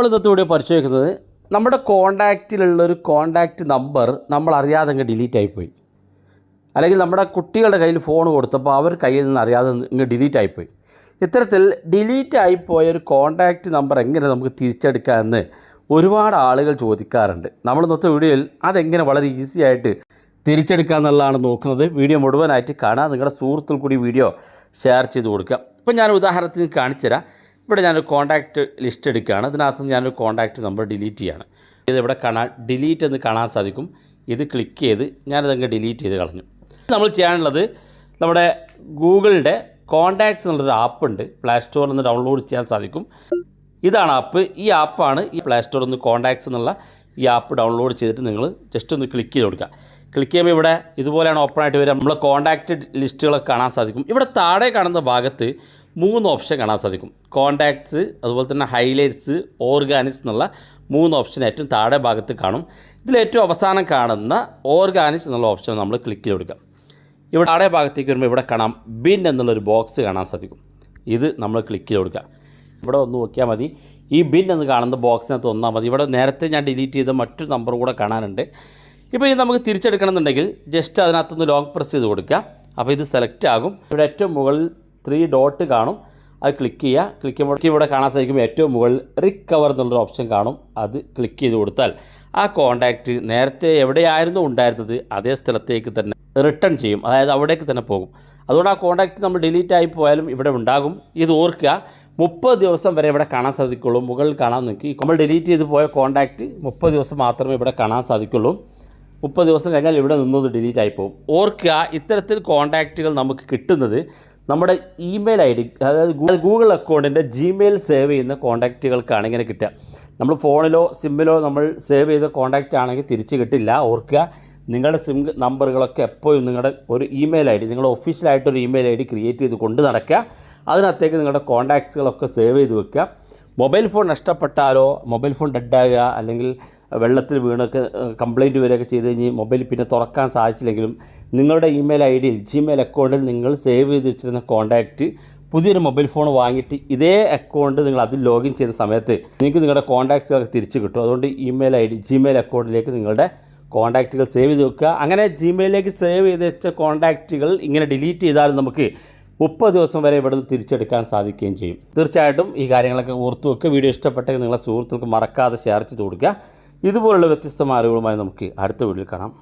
നമ്മൾ ഇന്നത്തെ വീഡിയോ പരിശോധിക്കുന്നത് നമ്മുടെ കോണ്ടാക്റ്റിലുള്ള ഒരു കോണ്ടാക്റ്റ് നമ്പർ നമ്മൾ അറിയാതെ അങ്ങ് ഡിലീറ്റ് ആയിപ്പോയി. അല്ലെങ്കിൽ നമ്മുടെ കുട്ടികളുടെ കയ്യിൽ ഫോൺ കൊടുത്തപ്പോൾ അവർ കയ്യിൽ നിന്ന് അറിയാതെ ഇങ്ങ് ഡിലീറ്റ് ആയിപ്പോയി. ഇത്തരത്തിൽ ഡിലീറ്റ് ആയിപ്പോയ ഒരു കോണ്ടാക്റ്റ് നമ്പർ എങ്ങനെ നമുക്ക് തിരിച്ചെടുക്കാമെന്ന് ഒരുപാട് ആളുകൾ ചോദിക്കാറുണ്ട്. നമ്മൾ ഇന്നത്തെ വീഡിയോയിൽ അതെങ്ങനെ വളരെ ഈസി ആയിട്ട് തിരിച്ചെടുക്കുക എന്നുള്ളതാണ് നോക്കുന്നത്. വീഡിയോ മുഴുവനായിട്ട് കാണാൻ നിങ്ങളുടെ സുഹൃത്തുക്കൾ കൂടി വീഡിയോ ഷെയർ ചെയ്ത് കൊടുക്കുക ഇപ്പം ഞാൻ ഉദാഹരണത്തിന് കാണിച്ചുതരാം. ഇവിടെ ഞാനൊരു കോൺടാക്റ്റ് ലിസ്റ്റ് എടുക്കുകയാണ്. ഇതിനകത്ത് നിന്ന് ഞാനൊരു കോൺടാക്റ്റ് നമ്പർ ഡിലീറ്റ് ചെയ്യാണ്. ഇത് ഇവിടെ കാണാൻ ഡിലീറ്റ് എന്ന് കാണാൻ സാധിക്കും. ഇത് ക്ലിക്ക് ചെയ്ത് ഞാനിതങ്ങ് ഡിലീറ്റ് ചെയ്ത് കളഞ്ഞു. നമ്മൾ ചെയ്യാനുള്ളത് നമ്മുടെ ഗൂഗിളിന്റെ കോൺടാക്ട്സ് എന്നുള്ളൊരു ആപ്പ് ഉണ്ട്. പ്ലേ സ്റ്റോറിൽ നിന്ന് ഡൗൺലോഡ് ചെയ്യാൻ സാധിക്കും. ഇതാണ് ആപ്പ് ഈ ആപ്പാണ് ഈ പ്ലേ സ്റ്റോറിൽ നിന്ന് കോൺടാക്ട്സ് എന്നുള്ള ഈ ആപ്പ് ഡൗൺലോഡ് ചെയ്തിട്ട് നിങ്ങൾ ജസ്റ്റ് ഒന്ന് ക്ലിക്ക് ചെയ്ത് കൊടുക്കുക. ക്ലിക്ക് ചെയ്യുമ്പോൾ ഇവിടെ ഇതുപോലെയാണ് ഓപ്പൺ ആയിട്ട് വരിക. നമ്മളെ കോൺടാക്റ്റ് ലിസ്റ്റുകളൊക്കെ കാണാൻ സാധിക്കും. ഇവിടെ താഴെ കാണുന്ന ഭാഗത്ത് മൂന്ന് ഓപ്ഷൻ കാണാൻ സാധിക്കും. കോണ്ടാക്ട്സ് അതുപോലെ തന്നെ ഹൈലൈറ്റ്സ് ഓർഗാനിക്സ് എന്നുള്ള മൂന്ന് ഓപ്ഷൻ ഏറ്റവും താഴെ ഭാഗത്ത് കാണും. ഇതിൽ ഏറ്റവും അവസാനം കാണുന്ന ഓർഗാനിക്സ് എന്നുള്ള ഓപ്ഷൻ നമ്മൾ ക്ലിക്ക് ചെയ്ത് കൊടുക്കുക. ഇവിടെ താഴെ ഭാഗത്തേക്ക് വരുമ്പോൾ ഇവിടെ കാണാം ബിൻ എന്നുള്ളൊരു ബോക്സ് കാണാൻ സാധിക്കും. ഇത് നമ്മൾ ക്ലിക്ക് ചെയ്ത് കൊടുക്കുക. ഇവിടെ ഒന്ന് നോക്കിയാൽ മതി. ഈ ബിൻ എന്ന് കാണുന്ന ബോക്സിനകത്ത് ഒന്നാൽ മതി. ഇവിടെ നേരത്തെ ഞാൻ ഡിലീറ്റ് ചെയ്ത മറ്റൊരു നമ്പർ കൂടെ കാണാനുണ്ട്. ഇപ്പോൾ ഇത് നമുക്ക് തിരിച്ചെടുക്കണം എന്നുണ്ടെങ്കിൽ ജസ്റ്റ് അതിനകത്തുനിന്ന് ലോങ് പ്രസ് ചെയ്ത് കൊടുക്കുക. അപ്പോൾ ഇത് സെലക്ട് ആകും. ഇവിടെ ഏറ്റവും മുകളിൽ ത്രീ ഡോട്ട് കാണും. അത് ക്ലിക്ക് ചെയ്യുക. ക്ലിക്ക് ചെയ്യുമ്പോൾ ഇവിടെ കാണാൻ സാധിക്കും ഏറ്റവും മുകളിൽ റിക്കവർ എന്നുള്ളൊരു ഓപ്ഷൻ കാണും. അത് ക്ലിക്ക് ചെയ്ത് കൊടുത്താൽ ആ കോണ്ടാക്റ്റ് നേരത്തെ എവിടെയായിരുന്നു ഉണ്ടായിരുന്നത് അതേ സ്ഥലത്തേക്ക് തന്നെ റിട്ടേൺ ചെയ്യും. അതായത് അവിടേക്ക് തന്നെ പോകും. അതുകൊണ്ട് ആ കോണ്ടാക്റ്റ് നമ്മൾ ഡിലീറ്റ് ആയി പോയാലും ഇവിടെ ഉണ്ടാകും. ഇത് ഓർക്കുക. മുപ്പത് ദിവസം വരെ ഇവിടെ കാണാൻ സാധിക്കുള്ളൂ. മുകളിൽ കാണാൻ നോക്കി നമ്മൾ ഡിലീറ്റ് ചെയ്ത് പോയ കോണ്ടാക്റ്റ് മുപ്പത് ദിവസം മാത്രമേ ഇവിടെ കാണാൻ സാധിക്കുള്ളൂ. മുപ്പത് ദിവസം കഴിഞ്ഞാൽ ഇവിടെ നിന്നത് ഡിലീറ്റ് ആയി പോകും. ഓർക്കുക ഇത്തരത്തിൽ കോണ്ടാക്റ്റുകൾ നമുക്ക് കിട്ടുന്നത് നമ്മുടെ ഇമെയിൽ ഐ ഡി അതായത് ഗൂഗിൾ അക്കൗണ്ടിന്റെ ജിമെയിൽ സേവ് ചെയ്യുന്ന കോൺടാക്റ്റുകൾക്കാണ് ഇങ്ങനെ കിട്ടുക. നമ്മൾ ഫോണിലോ സിമ്മിലോ നമ്മൾ സേവ് ചെയ്ത കോൺടാക്റ്റ് ആണെങ്കിൽ തിരിച്ച് കിട്ടില്ല. ഓർക്കുക നിങ്ങളുടെ സിം നമ്പറുകളൊക്കെ എപ്പോഴും നിങ്ങളുടെ ഒരു ഇമെയിൽ ഐ ഡി നിങ്ങളുടെ ഒഫീഷ്യലായിട്ടൊരു ഇമെയിൽ ഐ ഡി ക്രിയേറ്റ് ചെയ്ത് കൊണ്ട് നടക്കുക. അതിനകത്തേക്ക് നിങ്ങളുടെ കോൺടാക്ട്സുകളൊക്കെ സേവ് ചെയ്ത് വെക്കുക. മൊബൈൽ ഫോൺ നഷ്ടപ്പെട്ടാലോ മൊബൈൽ ഫോൺ ഡെഡാകുക അല്ലെങ്കിൽ വെള്ളത്തിൽ വീണൊക്കെ കംപ്ലയിന്റ് വരികയൊക്കെ ചെയ്ത് കഴിഞ്ഞ് മൊബൈൽ പിന്നെ തുറക്കാൻ സാധിച്ചില്ലെങ്കിലും നിങ്ങളുടെ ഇമെയിൽ ഐ ഡിയിൽ ജിമെയിൽ അക്കൗണ്ടിൽ നിങ്ങൾ സേവ് ചെയ്ത് വെച്ചിരുന്ന കോൺടാക്റ്റ് പുതിയൊരു മൊബൈൽ ഫോൺ വാങ്ങിയിട്ട് ഇതേ അക്കൗണ്ട് നിങ്ങൾ അതിൽ ലോഗിൻ ചെയ്യുന്ന സമയത്ത് നിങ്ങൾക്ക് നിങ്ങളുടെ കോൺടാക്ട്സുകളൊക്കെ തിരിച്ചു കിട്ടും. അതുകൊണ്ട് ഇമെയിൽ ഐ ഡി ജിമെയിൽ അക്കൗണ്ടിലേക്ക് നിങ്ങളുടെ കോൺടാക്റ്റുകൾ സേവ് ചെയ്ത് വെക്കുക. അങ്ങനെ ജിമെയിലേക്ക് സേവ് ചെയ്ത് വെച്ച കോൺടാക്റ്റുകൾ ഇങ്ങനെ ഡിലീറ്റ് ചെയ്താലും നമുക്ക് മുപ്പത് ദിവസം വരെ ഇവിടെ നിന്ന് തിരിച്ചെടുക്കാൻ സാധിക്കുകയും ചെയ്യും. തീർച്ചയായിട്ടും ഈ കാര്യങ്ങളൊക്കെ ഓർത്തു വെക്കുക. വീഡിയോ ഇഷ്ടപ്പെട്ടെങ്കിൽ നിങ്ങളുടെ സുഹൃത്തുക്കൾക്ക് മറക്കാതെ ഷെയർ ചെയ്ത് കൊടുക്കുക. ഇതുപോലുള്ള വ്യത്യസ്തമായ അറിവുകളുമായി നമുക്ക് അടുത്ത വീഡിയോയിൽ കാണാം.